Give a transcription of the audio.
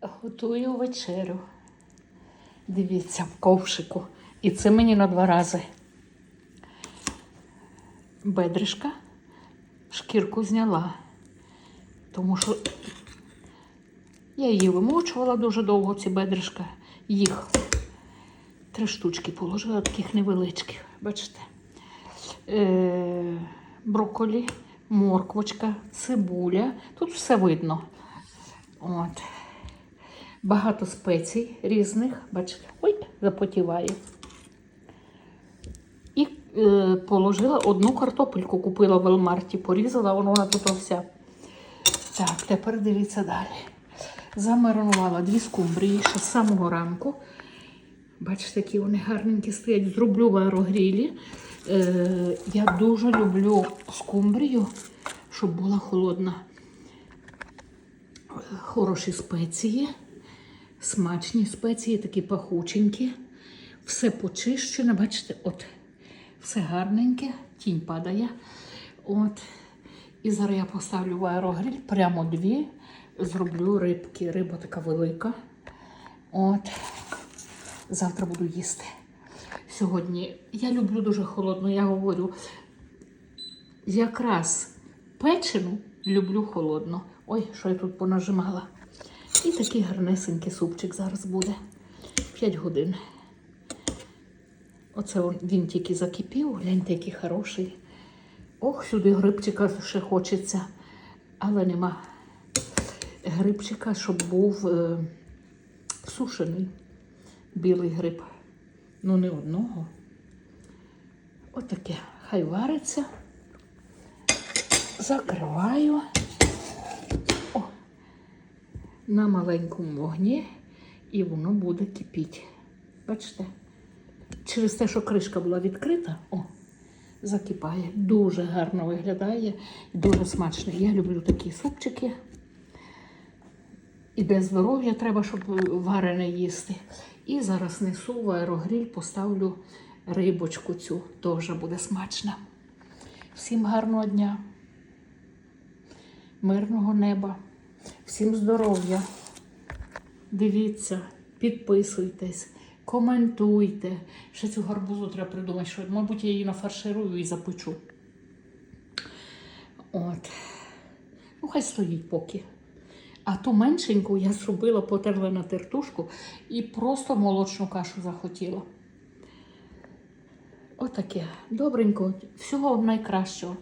Готую вечерю. Дивіться, в ковшику. І це мені на два рази. Бедришка, шкірку зняла. Тому що я її вимочувала дуже довго, ці бедришка. Їх три штучки положила, таких невеличких. Бачите? Е, брокколі, морквочка, цибуля. Тут все видно. От. Багато спецій різних. Бачите, ой, запотіває. І е, положила одну картопельку, купила в Велмарті, порізала, вона тут вся. Так, тепер дивіться далі. Замаринувала дві скумбрії ще з самого ранку. Бачите, які вони гарненькі стоять. Зроблю в аерогрілі. Е, я дуже люблю скумбрію, щоб була холодна. Хороші спеції, смачні спеції, такі пахученькі. Все почищене, бачите, от, все гарненьке, тінь падає. От. І зараз я поставлю в аерогріль прямо дві. Зроблю рибки. Риба така велика. От. Завтра буду їсти. Сьогодні я люблю дуже холодно, я говорю. Якраз печену люблю холодно. Ой, що я тут понажимала. І такий гарнесенький супчик зараз буде. 5 годин. Оце він тільки закипів, гляньте, який хороший. Ох, сюди грибчика ще хочеться, але нема грибчика, щоб був е, сушений білий гриб. Ну, не одного. Отаке. Хай вариться. Закриваю. На маленькому вогні і воно буде кипіти. Бачите? Через те, що кришка була відкрита, о, закипає. Дуже гарно виглядає і дуже смачно. Я люблю такі супчики. І для здоров'я треба, щоб варене їсти. І зараз несу в аерогріль, поставлю рибочку цю, теж буде смачна. Всім гарного дня, мирного неба, всім здоров'я. Дивіться, підписуйтесь, коментуйте. Ще цю гарбузу треба придумати, що, мабуть, я її нафарширую і запечу. От. Ну, хай стоїть поки. А ту меншеньку я зробила, потерла на тертушку і просто молочну кашу захотіла. Отаке. Добренько. Всього найкращого.